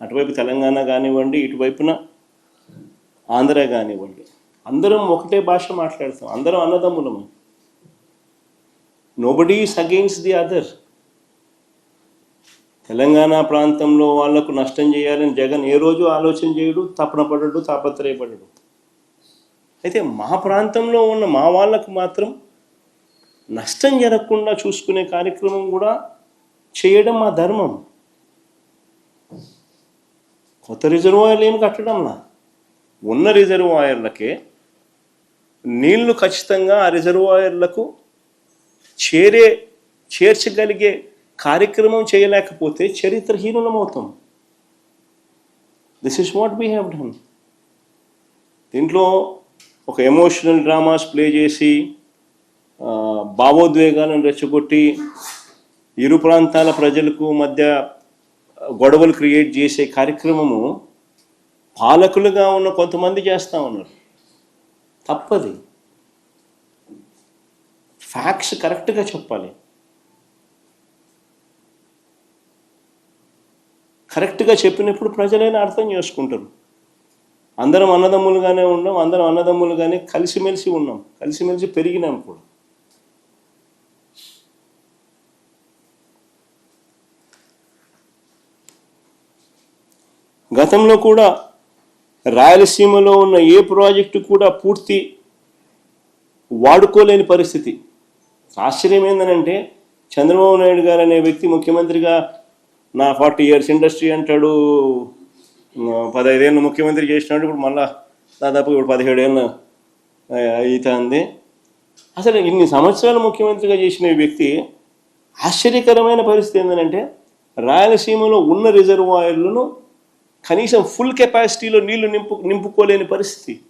అటువైపు తెలంగాణ కానివ్వండి ఇటువైపున ఆంధ్ర కానివ్వండి. అందరం ఒకటే భాష మాట్లాడతాం. అందరం అన్నదమ్ములము. Nobody is against the other Telangana ప్రాంతంలో వాళ్ళకు నష్టం చేయాలని జగన్ ఏ రోజు ఆలోచన చేయడు తపన పడడు తాపత్రయపడడు. అయితే మా ప్రాంతంలో ఉన్న మా వాళ్ళకు మాత్రం నష్టం జరగకుండా చూసుకునే కార్యక్రమం కూడా చేయడం మా ధర్మం. కొత్త రిజర్వాయర్లు ఏం కట్టడంలా ఉన్న రిజర్వాయర్లకే నీళ్ళు ఖచ్చితంగా ఆ రిజర్వాయర్లకు చేరే చేర్చగలిగే కార్యక్రమం చేయలేకపోతే చరిత్రహీనులమవుతాం. This is what we have done దీంట్లో ఒక ఎమోషనల్ డ్రామాస్ ప్లే చేసి భావోద్వేగాలను రెచ్చగొట్టి ఇరు ప్రాంతాల ప్రజలకు మధ్య గొడవలు క్రియేట్ చేసే కార్యక్రమము పాలకులుగా ఉన్న కొంతమంది చేస్తూ ఉన్నారు. తప్పది. ఫ్యాక్ట్స్ కరెక్ట్గా చెప్పాలి. కరెక్ట్గా చెప్పినప్పుడు ప్రజలైనా అర్థం చేసుకుంటారు. అందరం అన్నదమ్ములుగానే ఉన్నాం అందరం అన్నదమ్ములుగానే కలిసిమెలిసి ఉన్నాం కలిసిమెలిసి పెరిగినాం కూడా. గతంలో కూడా రాయలసీమలో ఉన్న ఏ ప్రాజెక్టు కూడా పూర్తి వాడుకోలేని పరిస్థితి. ఆశ్చర్యం ఏంటంటే చంద్రబాబు నాయుడు గారు అనే వ్యక్తి ముఖ్యమంత్రిగా నా ఫార్టీ ఇయర్స్ ఇండస్ట్రీ అంటాడు పదహైదేళ్ళు ముఖ్యమంత్రి చేసినాడు ఇప్పుడు మళ్ళా దాదాపు ఇప్పుడు పదిహేడేళ్ళు అవుతుంది అసలు ఇన్ని సంవత్సరాలు ముఖ్యమంత్రిగా చేసిన వ్యక్తి ఆశ్చర్యకరమైన పరిస్థితి ఏంటంటే రాయలసీమలో ఉన్న రిజర్వాయర్లను కనీసం ఫుల్ కెపాసిటీలో నీళ్ళు నింపు నింపుకోలేని పరిస్థితి.